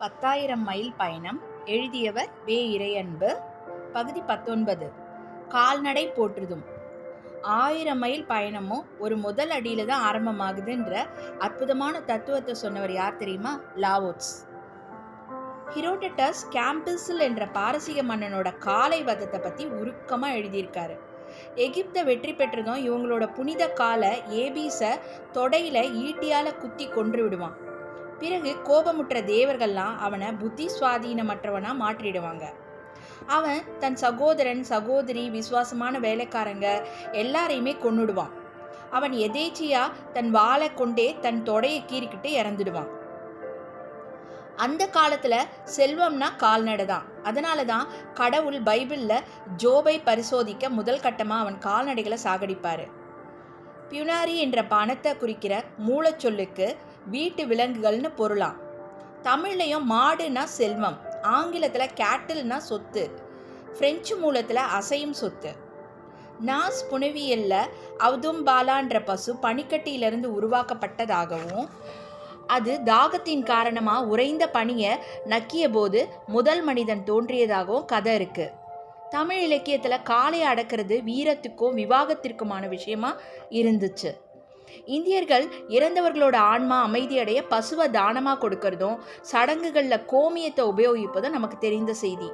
பத்தாயிரம் மைல் பயணம் எழுதியவர் வே. இறையன்பு. பகுதி பத்தொன்பது. கால்நடை போற்றுதும். ஆயிரம் மைல் பயணமும் ஒரு முதல் அடியில தான் ஆரம்பமாகுதுன்ற அற்புதமான தத்துவத்தை சொன்னவர் யார் தெரியுமா? லாவோட்ஸ் ஹிரோடட்டஸ் கேம்பிள்சில் என்ற பாரசீக மன்னனோட காலை வதத்தை பற்றி உருக்கமாக எழுதியிருக்காரு. எகிப்தை வெற்றி பெற்றதும் இவங்களோட புனித காலை ஏபீஸை தொடையில ஈட்டியால குத்தி கொன்று விடுவான். பிறகு கோபமுற்ற தேவர்கள்லாம் அவனை புத்தி சுவாதீனமற்றவனாக மாற்றிடுவாங்க. அவன் தன் சகோதரன் சகோதரி விசுவாசமான வேலைக்காரங்க எல்லாரையுமே கொன்னுடுவான். அவன் எதேச்சியா தன் வாளை கொண்டே தன் தொடையை கீறிக்கிட்டு இறந்துடுவான். அந்த காலத்துல செல்வம்னா கால்நடை தான் அதனால தான் கடவுள் பைபிளில் ஜோபை பரிசோதிக்க முதல் கட்டமாக அவன் கால்நடைகளை சாகடிப்பாரு. பியுனாரி என்ற பணத்தை குறிக்கிற மூலச்சொல்லுக்கு வீட்டு விலங்குகள்னு பொருளாம். தமிழ்லையும் மாடுனா செல்வம் ஆங்கிலத்தில் கேட்டில்னா சொத்து ஃப்ரெஞ்சு மூலத்தில் அசையும் சொத்து. நாஸ் புனவியல்ல அவுதும்பாலான்ற பசு பனிக்கட்டியிலிருந்து உருவாக்கப்பட்டதாகவும் அது தாகத்தின் காரணமாக உறைந்த பனியை நக்கிய போது முதல் மனிதன் தோன்றியதாகவும் கதை இருக்கு. தமிழ் இலக்கியத்தில் காளை அடக்கிறது வீரத்துக்கும் விவாகத்திற்குமான விஷயமா இருந்துச்சு. இந்தியர்கள் இறந்தவர்களோட ஆன்மா அமைதியடைய பசுவை தானமாக கொடுக்கறதும் சடங்குகளில் கோமியத்தை உபயோகிப்பதும் நமக்கு தெரிந்த செய்தி.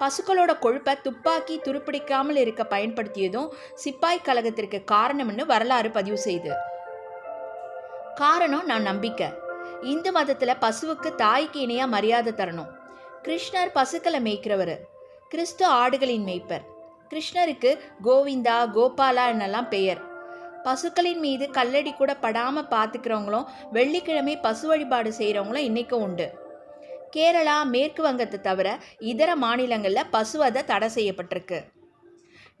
பசுக்களோட கொழுப்பை துப்பாக்கி துருப்பிடிக்காமல் இருக்க பயன்படுத்தியதும் சிப்பாய் கழகத்திற்கு காரணம்னு வரலாறு பதிவு செய்து. காரணம் நான் நம்பிக்கை. இந்து மதத்தில் பசுவுக்கு தாய்க்கு இணையாக மரியாதை தரணும். கிருஷ்ணர் பசுக்களை மேய்க்கிறவர். கிறிஸ்து ஆடுகளின் மேய்ப்பர். கிருஷ்ணருக்கு கோவிந்தா கோபாலா என்னெல்லாம் பெயர். பசுக்களின் மீது கல்லடி கூட படாமல் பார்த்துக்கிறவங்களும் வெள்ளிக்கிழமை பசு வழிபாடு செய்கிறவங்களும் இன்றைக்கும் உண்டு. கேரளா மேற்கு வங்கத்தை தவிர இதர மாநிலங்களில் பசுவதை தடை செய்யப்பட்டிருக்கு.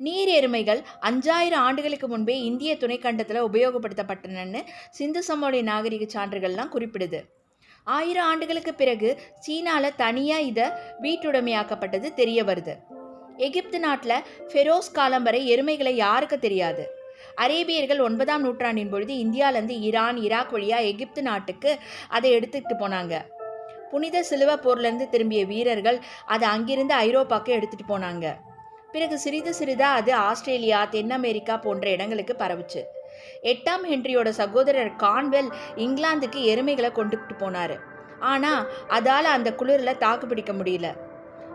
நீர் எருமைகள் அஞ்சாயிரம் ஆண்டுகளுக்கு முன்பே இந்திய துணைக்கண்டத்தில் உபயோகப்படுத்தப்பட்டனன்னு சிந்து சமோடைய நாகரிக சான்றுகள்லாம் குறிப்பிடுது. ஆயிரம் ஆண்டுகளுக்கு பிறகு சீனாவில் தனியாக இதை வீட்டுடைமையாக்கப்பட்டது தெரிய வருது. எகிப்து நாட்டில் ஃபெரோஸ் காலம் வரை எருமைகளை யாருக்கு தெரியாது? அரேபியர்கள் ஒன்பதாம் நூற்றாண்டின் பொழுது இந்தியாவிலேருந்து ஈரான் ஈராக் வழியாக எகிப்து நாட்டுக்கு அதை எடுத்துக்கிட்டு போனாங்க. புனித சிலுவ போர்லேருந்து திரும்பிய வீரர்கள் அதை அங்கிருந்து ஐரோப்பாவுக்கு எடுத்துகிட்டு போனாங்க. பிறகு சிறிது சிறிதாக அது ஆஸ்திரேலியா தென் அமெரிக்கா போன்ற இடங்களுக்கு பரவுச்சு. எட்டாம் ஹென்ரியோட சகோதரர் கான்வெல் இங்கிலாந்துக்கு எருமைகளை கொண்டுகிட்டு போனார். ஆனால் அதால் அந்த குளிரில் தாக்கு பிடிக்க முடியல.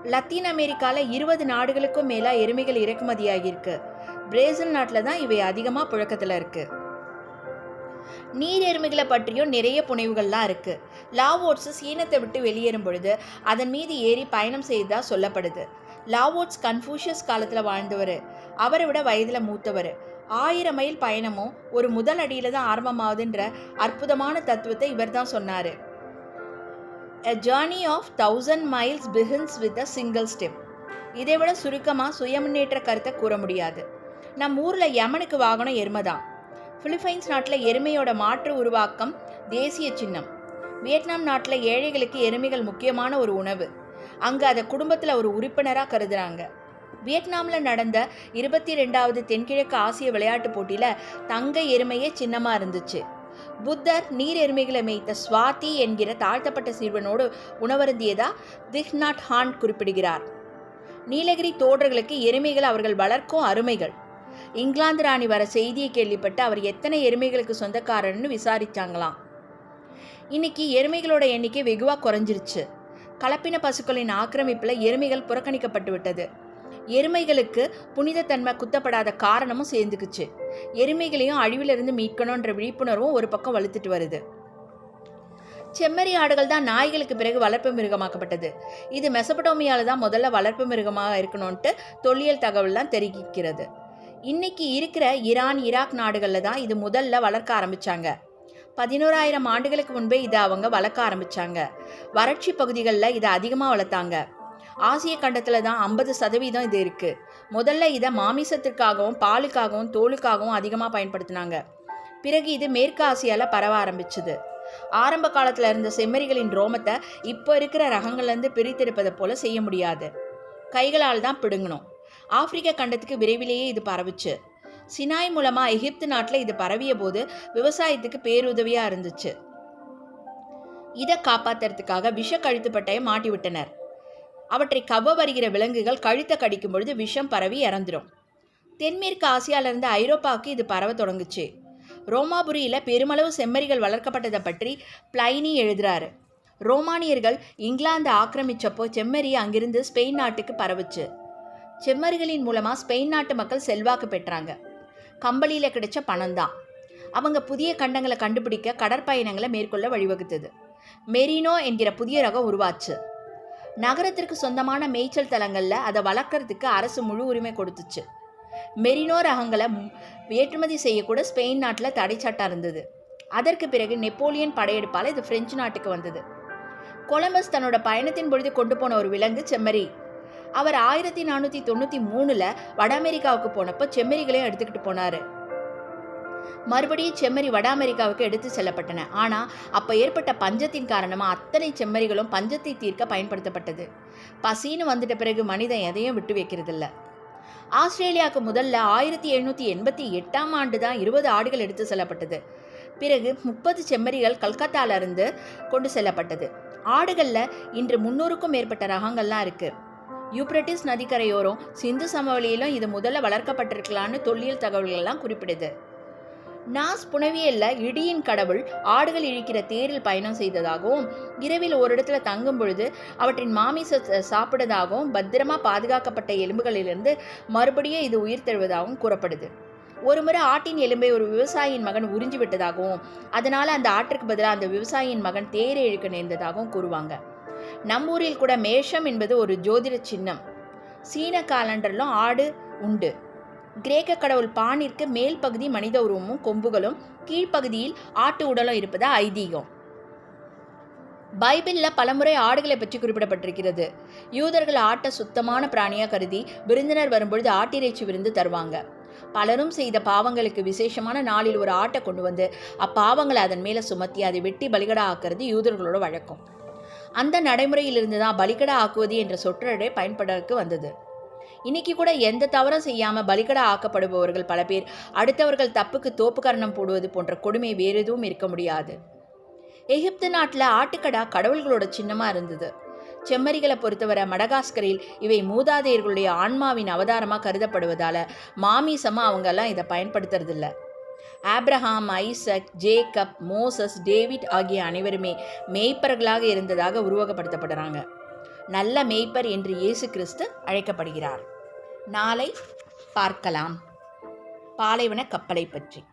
லத்தீன் அமெரிக்காவில் இருபது நாடுகளுக்கும் மேலே எருமைகள் இறக்குமதியாகியிருக்கு. பிரேசில் நாட்டில் தான் இவை அதிகமாக புழக்கத்தில் இருக்குது நீர் எருமைகளை பற்றியும் நிறைய புனைவுகள்லாம் இருக்குது லாவோட்ஸ் சீனத்தை விட்டு வெளியேறும் பொழுது அதன் மீது ஏறி பயணம் செய்ததா சொல்லப்படுது. லாவோட்ஸ் கன்ஃபூஷியஸ் காலத்தில் வாழ்ந்தவர். அவரை விட வயதில் மூத்தவர். ஆயிரம் மைல் பயணமும் ஒரு முதல் அடியில் தான் ஆரம்பமாகுதுன்ற அற்புதமான தத்துவத்தை இவர் தான் சொன்னார். A journey of thousand miles begins with a single step இதை விட சுருக்கமாக சுயமுன்னேற்ற கருத்தை கூற முடியாது. நம் ஊரில் யமனுக்கு வாகனம் எருமை தான் பிலிப்பைன்ஸ் நாட்டில் எருமையோட மாற்று உருவாக்கம் தேசிய சின்னம். வியட்நாம் நாட்டில் ஏழைகளுக்கு எருமைகள் முக்கியமான ஒரு உணவு. அங்கே அதை குடும்பத்தில் ஒரு உறுப்பினராக கருதுகிறாங்க வியட்நாமில் நடந்த இருபத்தி ரெண்டாவது தென்கிழக்கு ஆசிய விளையாட்டுப் போட்டியில் தங்க எருமையே சின்னமாக இருந்துச்சு. புத்தர் நீர் எருமைகளை மேய்த்த சுவாதி என்கிற தாழ்த்தப்பட்ட சிறுவனோடு உணவருந்தியதா திஹ்நாட் ஹான் குறிப்பிடுகிறார். நீலகிரி தோடர்களுக்கு எருமைகள் அவர்கள் வளர்க்கும் அருமைகள். இங்கிலாந்து ராணி வர செய்தியை கேள்விப்பட்டு அவர் எத்தனை எருமைகளுக்கு சொந்தக்காரர்னு விசாரித்தாங்களாம் இன்னைக்கு எருமைகளோட எண்ணிக்கை வெகுவாக குறைஞ்சிருச்சு. கலப்பின பசுக்களின் ஆக்கிரமிப்பில் எருமைகள் புறக்கணிக்கப்பட்டு விட்டது. எருமைகளுக்கு புனிதத்தன்மை குத்தப்படாத காரணமும் சேர்ந்துக்குச்சு. எருமைகளையும் அழிவிலிருந்து மீட்கணுன்ற விழிப்புணர்வும் ஒரு பக்கம் வலுத்துட்டு வருது. செம்மறி ஆடுகள் தான் நாய்களுக்கு பிறகு வளர்ப்பு மிருகமாக்கப்பட்டது. இது மெசபடோமியாவில் தான் முதல்ல வளர்ப்பு மிருகமாக இருக்கணும்ன்ட்டு தொல்லியல் தகவல்லாம் தெரிவிக்கிறது. இன்னைக்கு இருக்கிற ஈரான் ஈராக் நாடுகளில் தான் இது முதல்ல வளர்க்க ஆரம்பித்தாங்க பதினோராயிரம் ஆண்டுகளுக்கு முன்பே இதை அவங்க வளர்க்க ஆரம்பித்தாங்க வறட்சி பகுதிகளில் இதை அதிகமாக வளர்த்தாங்க. ஆசிய கண்டத்தில் தான் ஐம்பது சதவீதம் இது இருக்குது முதல்ல இதை மாமிசத்திற்காகவும் பாலுக்காகவும் தோலுக்காகவும் அதிகமாக பயன்படுத்தினாங்க. பிறகு இது மேற்கு ஆசியாவில் பரவ ஆரம்பிச்சுது. ஆரம்ப காலத்தில் இருந்த செம்மறிகளின் ரோமத்தை இப்போ இருக்கிற ரகங்கள்லேருந்து பிரித்தெடுப்பதை போல் செய்ய முடியாது. கைகளால் தான் பிடுங்கணும். ஆப்பிரிக்க கண்டத்துக்கு விரைவிலேயே இது பரவுச்சு. சினாய் மூலமாக எகிப்து நாட்டில் இது பரவிய போது விவசாயத்துக்கு பேருதவியாக இருந்துச்சு. இதை காப்பாத்துறதுக்காக விஷ கழுத்துப்பட்டையை மாட்டி விட்டனர். அவற்றை கவ்வ வருகிற விலங்குகள் கழுத்தை கடிக்கும் பொழுது விஷம் பரவி இறந்துடும் தென்மேற்கு ஆசியாவிலிருந்து ஐரோப்பாவுக்கு இது பரவ தொடங்குச்சு. ரோமாபுரியில் பெருமளவு செம்மறிகள் வளர்க்கப்பட்டதை பற்றி பிளைனி எழுதுறாரு. ரோமானியர்கள் இங்கிலாந்து ஆக்கிரமிச்சப்போ செம்மறி அங்கிருந்து ஸ்பெயின் நாட்டுக்கு பரவுச்சு. செம்மறிகளின் மூலமாக ஸ்பெயின் நாட்டு மக்கள் செல்வாக்கு பெற்றாங்க. கம்பளியில் கிடைச்ச பணம் தான் அவங்க புதிய கண்டங்களை கண்டுபிடிக்க கடற்பயணங்களை மேற்கொள்ள வழிவகுத்தது. மெரினோ என்கிற புதிய ரகம் உருவாச்சு. நகரத்திற்கு சொந்தமான மேய்ச்சல் தலங்களில் அதை வளர்க்கறதுக்கு அரசு முழு உரிமை கொடுத்துச்சு. மெரினோ ரகங்களை ஏற்றுமதி செய்யக்கூட ஸ்பெயின் நாட்டில் தடை சட்டம் இருந்தது. அதற்கு பிறகு நெப்போலியன் படையெடுப்பால் இது பிரெஞ்சு நாட்டுக்கு வந்தது. கொலம்பஸ் தன்னோட பயணத்தின் பொழுது கொண்டு போன ஒரு விலங்கு செம்மறி. அவர் ஆயிரத்தி நானூற்றி தொண்ணூற்றி மூணில் வட அமெரிக்காவுக்கு போனப்போ செம்மறிகளையும் எடுத்துக்கிட்டு போனார். மறுபடியும் செம்மறி வட அமெரிக்காவுக்கு எடுத்து செல்லப்பட்டன. ஆனால் அப்போ ஏற்பட்ட பஞ்சத்தின் காரணமாக அத்தனை செம்மறிகளும் பஞ்சத்தை தீர்க்க பயன்படுத்தப்பட்டது. பசின்னு வந்துட்ட பிறகு மனிதன் எதையும் விட்டு வைக்கிறதில்ல. ஆஸ்திரேலியாவுக்கு முதல்ல ஆயிரத்தி எழுநூற்றி எண்பத்தி எட்டாம் ஆண்டு தான் இருபது ஆடுகள் எடுத்து செல்லப்பட்டது. பிறகு முப்பது செம்மறிகள் கல்கத்தால இருந்து கொண்டு செல்லப்பட்டது. ஆடுகளில் இன்று முன்னூறுக்கும் மேற்பட்ட ரகங்கள்லாம் இருக்குது யூப்ரட்டிஸ் நதிக்கரையோரம் சிந்து சமவெளியிலும் இது முதல்ல வளர்க்கப்பட்டிருக்கலான்னு தொல்லியல் தகவல்கள்லாம் குறிப்பிடுது. நாஸ் புனவியல்ல இடியின் கடவுள் ஆடுகள் இழிக்கிற தேரில் பயணம் செய்ததாகவும் இரவில் ஒரு இடத்துல தங்கும் பொழுது அவற்றின் மாமிச சாப்பிட்டதாகவும் பத்திரமா பாதுகாக்கப்பட்ட எலும்புகளிலிருந்து மறுபடியும் இது உயிர் தழுவதாகவும் கூறப்படுது. ஒருமுறை ஆட்டின் எலும்பை ஒரு விவசாயியின் மகன் உறிஞ்சி விட்டதாகவும் அதனால அந்த ஆட்டிற்கு பதிலாக அந்த விவசாயியின் மகன் தேரை இழுக்க நேர்ந்ததாகவும் கூறுவாங்க. நம்மூரில் கூட மேஷம் என்பது ஒரு ஜோதிட சின்னம். சீன காலண்டரிலும் ஆடு உண்டு. கிரேக்க கடவுள் பானிற்கு மேல் பகுதி மனித உருவமும் கொம்புகளும் கீழ்ப்பகுதியில் ஆட்டு உடலும் இருப்பதா ஐதீகம். பைபிளில் பலமுறை ஆடுகளை பற்றி குறிப்பிடப்பட்டிருக்கிறது. யூதர்கள் ஆட்டை சுத்தமான பிராணியாக கருதி விருந்தினர் வரும்பொழுது ஆட்டிறைச்சி விருந்து தருவாங்க. பலரும் செய்த பாவங்களுக்கு விசேஷமான நாளில் ஒரு ஆட்டை கொண்டு வந்து அப்பாவங்களை அதன் மேலே சுமத்தி அதை வெட்டி பலிகடா ஆக்கிறது யூதர்களோட வழக்கம். அந்த நடைமுறையிலிருந்து தான் பலிக்கடா ஆக்குவது என்ற சொற்றொடரே பயன்படற்கு வந்தது. இன்னைக்கு கூட எந்த தவறும் செய்யாமல் பலிகடா ஆக்கப்படுபவர்கள் பல பேர் அடுத்தவர்கள் தப்புக்கு தோப்பு கரணம் போடுவது போன்ற கொடுமை வேறு எதுவும் இருக்க முடியாது. எகிப்து நாட்டில் ஆட்டுக்கடா கடவுள்களோட சின்னமாக இருந்தது. செம்மறிகளை பொறுத்தவரை மடகாஸ்கரில் இவை மூதாதையர்களுடைய ஆன்மாவின் அவதாரமாக கருதப்படுவதால் மாமிசமாக அவங்கெல்லாம் இதை பயன்படுத்துறதில்ல. Abraham Isaac Jacob Moses David ஆகிய அனைவருமே மேய்ப்பர்களாக இருந்ததாக உருவகப்படுத்தப்படுறாங்க. நல்ல மேய்ப்பர் என்று இயேசு கிறிஸ்து அழைக்கப்படுகிறார். நாளை பார்க்கலாம். பாலைவன கப்பலை பற்றி.